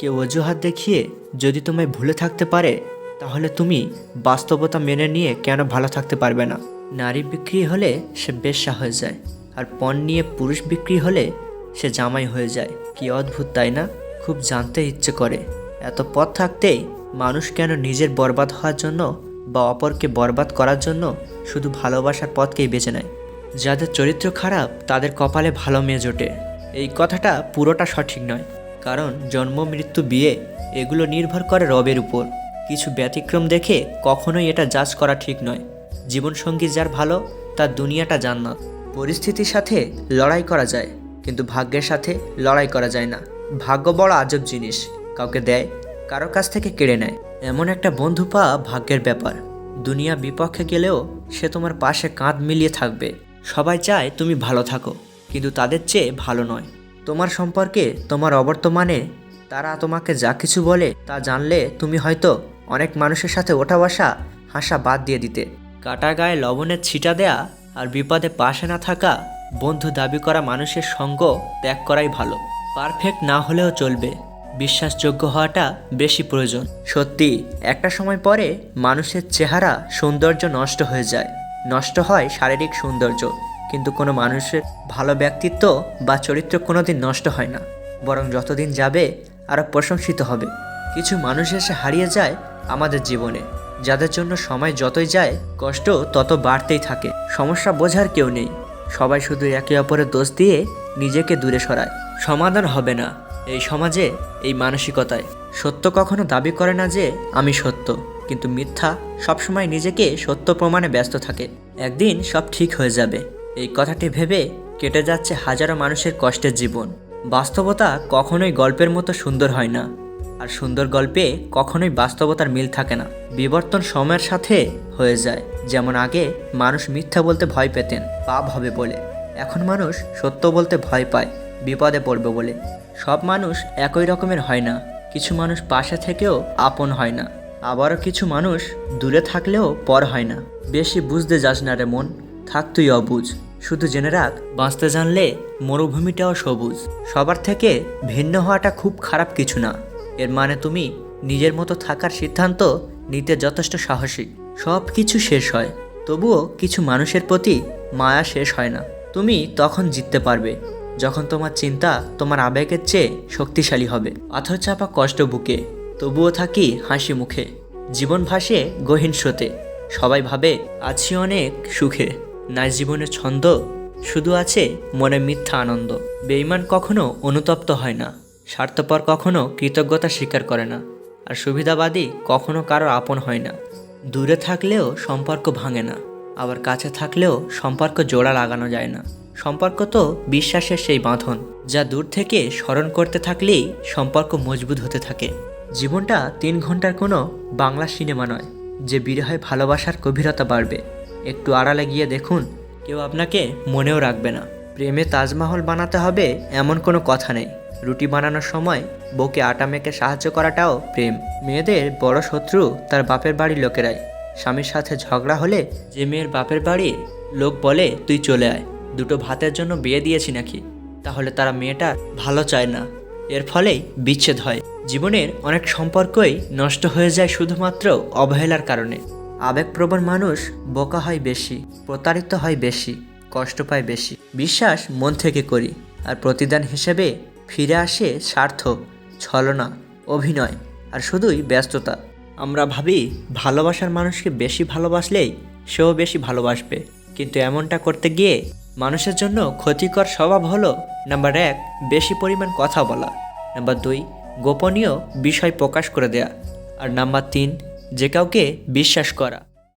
কেউ অজুহাত দেখিয়ে যদি তোমায় ভুলে থাকতে পারে, তাহলে তুমি বাস্তবতা মেনে নিয়ে কেন ভালো থাকতে পারবে না? নারী বিক্রি হলে সে বেশ্যা হয়ে যায়, আর পণ নিয়ে পুরুষ বিক্রি হলে সে জামাই হয়ে যায়। কি অদ্ভুত, তাই না? খুব জানতে ইচ্ছে করে। এত পথ থাকতেই মানুষ কেন নিজের বরবাদ হওয়ার জন্য বা অপরকে বরবাদ করার জন্য শুধু ভালোবাসার পথকেই বেছে নেয়? যাদের চরিত্র খারাপ, তাদের কপালে ভালো মেয়ে জোটে এই কথাটা পুরোটা সঠিক নয়। কারণ জন্ম, মৃত্যু, বিয়ে, এগুলো নির্ভর করে রবের উপর। কিছু ব্যতিক্রম দেখে কখনোই এটা জাজ করা ঠিক নয়। জীবনসঙ্গী যার ভালো, তার দুনিয়াটা জান্নাত। পরিস্থিতির সাথে লড়াই করা যায়, কিন্তু ভাগ্যের সাথে লড়াই করা যায় না। ভাগ্য বড় আজব জিনিস, কাউকে দেয়, কারও কাছ থেকে কেড়ে নেয়। এমন একটা বন্ধু পাওয়া ভাগ্যের ব্যাপার। দুনিয়া বিপক্ষে গেলেও সে তোমার পাশে কাঁধ মিলিয়ে থাকবে। সবাই চায় তুমি ভালো থাকো, কিন্তু তাদের চেয়ে ভালো নয়। তোমার সম্পর্কে তোমার অবর্তমানে তারা তোমাকে যা কিছু বলে তা জানলে তুমি হয়তো অনেক মানুষের সাথে ওঠা বসা, হাসা বাদ দিয়ে দিতে। কাটা গায়ে লবণের ছিটা দেয়া আর বিপদে পাশে না থাকা বন্ধু দাবি করা মানুষের সঙ্গ ত্যাগ করাই ভালো। পারফেক্ট না হলেও চলবে। বিশ্বাসযোগ্য হওয়াটা বেশি প্রয়োজন। সত্যি, একটা সময় পরে মানুষের চেহারা সৌন্দর্য নষ্ট হয়ে যায়। নষ্ট হয় শারীরিক সৌন্দর্য। কিন্তু কোনো মানুষের ভালো ব্যক্তিত্ব বা চরিত্র কোনোদিন নষ্ট হয় না। বরং যতদিন যাবে আরও প্রশংসিত হবে। কিছু মানুষ এসে হারিয়ে যায় আমাদের জীবনে। যাদের জন্য সময় যতই যায় কষ্ট তত বাড়তেই থাকে। সমস্যা বোঝার কেউ নেই। সবাই শুধু একে অপরের দোষ দিয়ে নিজেকে দূরে সরায়। সমাধান হবে না এই সমাজে, এই মানসিকতায়। সত্য কখনো দাবি করে না যে, আমি সত্য। কিন্তু মিথ্যা সবসময় নিজেকে সত্য প্রমাণে ব্যস্ত থাকে। একদিন সব ঠিক হয়ে যাবে। এই কথাটি ভেবে কেটে যাচ্ছে হাজারো মানুষের কষ্টের জীবন। বাস্তবতা কখনোই গল্পের মতো সুন্দর হয় না। আর সুন্দর গল্পে কখনোই বাস্তবতার মিল থাকে না। বিবর্তন সময়ের সাথে হয়ে যায়। যেমন আগে মানুষ মিথ্যা বলতে ভয় পেতেন, পাপ হবে বলে। এখন মানুষ সত্য বলতে ভয় পায়, বিপদে পড়বে বলে। সব মানুষ একই রকমের হয় না। কিছু মানুষ পাশে থেকেও আপন হয় না। আবারও কিছু মানুষ দূরে থাকলেও পর হয় না। বেশি বুঝতে যাস না রে মন, থাক তুই অবুঝ। শুধু জেনে রাখ, বাঁচতে জানলে মরুভূমিটাও সবুজ। সবার থেকে ভিন্ন হওয়াটা খুব খারাপ কিছু না। এর মানে তুমি নিজের মতো থাকার সিদ্ধান্ত নিতে যথেষ্ট সাহসী। সব কিছু শেষ হয়, তবুও কিছু মানুষের প্রতি মায়া শেষ হয় না। তুমি তখন জিততে পারবে, যখন তোমার চিন্তা তোমার আবেগের চেয়ে শক্তিশালী হবে। পাথর চাপা কষ্ট বুকে, তবুও থাকি হাসি মুখে। জীবন ভাসে গহীন স্রোতে, সবাই ভাবে আছি অনেক সুখে। নাই জীবনের ছন্দ? শুধু আছে মনে মিথ্যা আনন্দ। বেইমান কখনো অনুতপ্ত হয় না। স্বার্থপর কখনো কৃতজ্ঞতা স্বীকার করে না। আর সুবিধাবাদী কখনো কারও আপন হয় না। দূরে থাকলেও সম্পর্ক ভাঙে না। আবার কাছে থাকলেও সম্পর্ক জোড়া লাগানো যায় না। সম্পর্ক তো বিশ্বাসের সেই বাঁধন, যা দূর থেকে স্মরণ করতে থাকলেই সম্পর্ক মজবুত হতে থাকে। জীবনটা তিন ঘণ্টার কোনো বাংলা সিনেমা নয়, যে বিরহে ভালোবাসার গভীরতা বাড়বে। একটু আড়ালে গিয়ে দেখুন। কেউ আপনাকে মনেও রাখবে না। প্রেমে তাজমহল বানাতে হবে এমন কোনো কথা নেই। রুটি বানানোর সময় বউকে আটা মেখে সাহায্য করাটাও প্রেম। মেয়েদের বড় শত্রু তার বাপের বাড়ির লোকেরাই। স্বামীর সাথে ঝগড়া হলে যে মেয়ের বাপের বাড়ি, লোক বলে, তুই চলে আয়। দুটো ভাতের জন্য বিয়ে দিয়েছি নাকি? তাহলে তারা মেয়েটা ভালো চায় না। এর ফলেই বিচ্ছেদ হয়। জীবনের অনেক সম্পর্কই নষ্ট হয়ে যায় শুধুমাত্র অবহেলার কারণে। আবেগপ্রবণ মানুষ বোকা হয় বেশি, প্রতারিত হয় বেশি, কষ্ট পায় বেশি। বিশ্বাস মন থেকে করি, আর প্রতিদান হিসেবে ফিরে আসে স্বার্থ, ছলনা, অভিনয়, আর শুধুই ব্যস্ততা। আমরা ভাবি, ভালোবাসার মানুষকে বেশি ভালোবাসলেই সেও বেশি ভালোবাসবে। কিন্তু এমনটা করতে গিয়ে মানুষের জন্য ক্ষতিকর স্বভাব হলো, নাম্বার এক, বেশি পরিমাণ কথা বলা। নাম্বার দুই, গোপনীয় বিষয় প্রকাশ করে দেয়া। আর নাম্বার তিন যে কাউকে বিশ্বাস করা।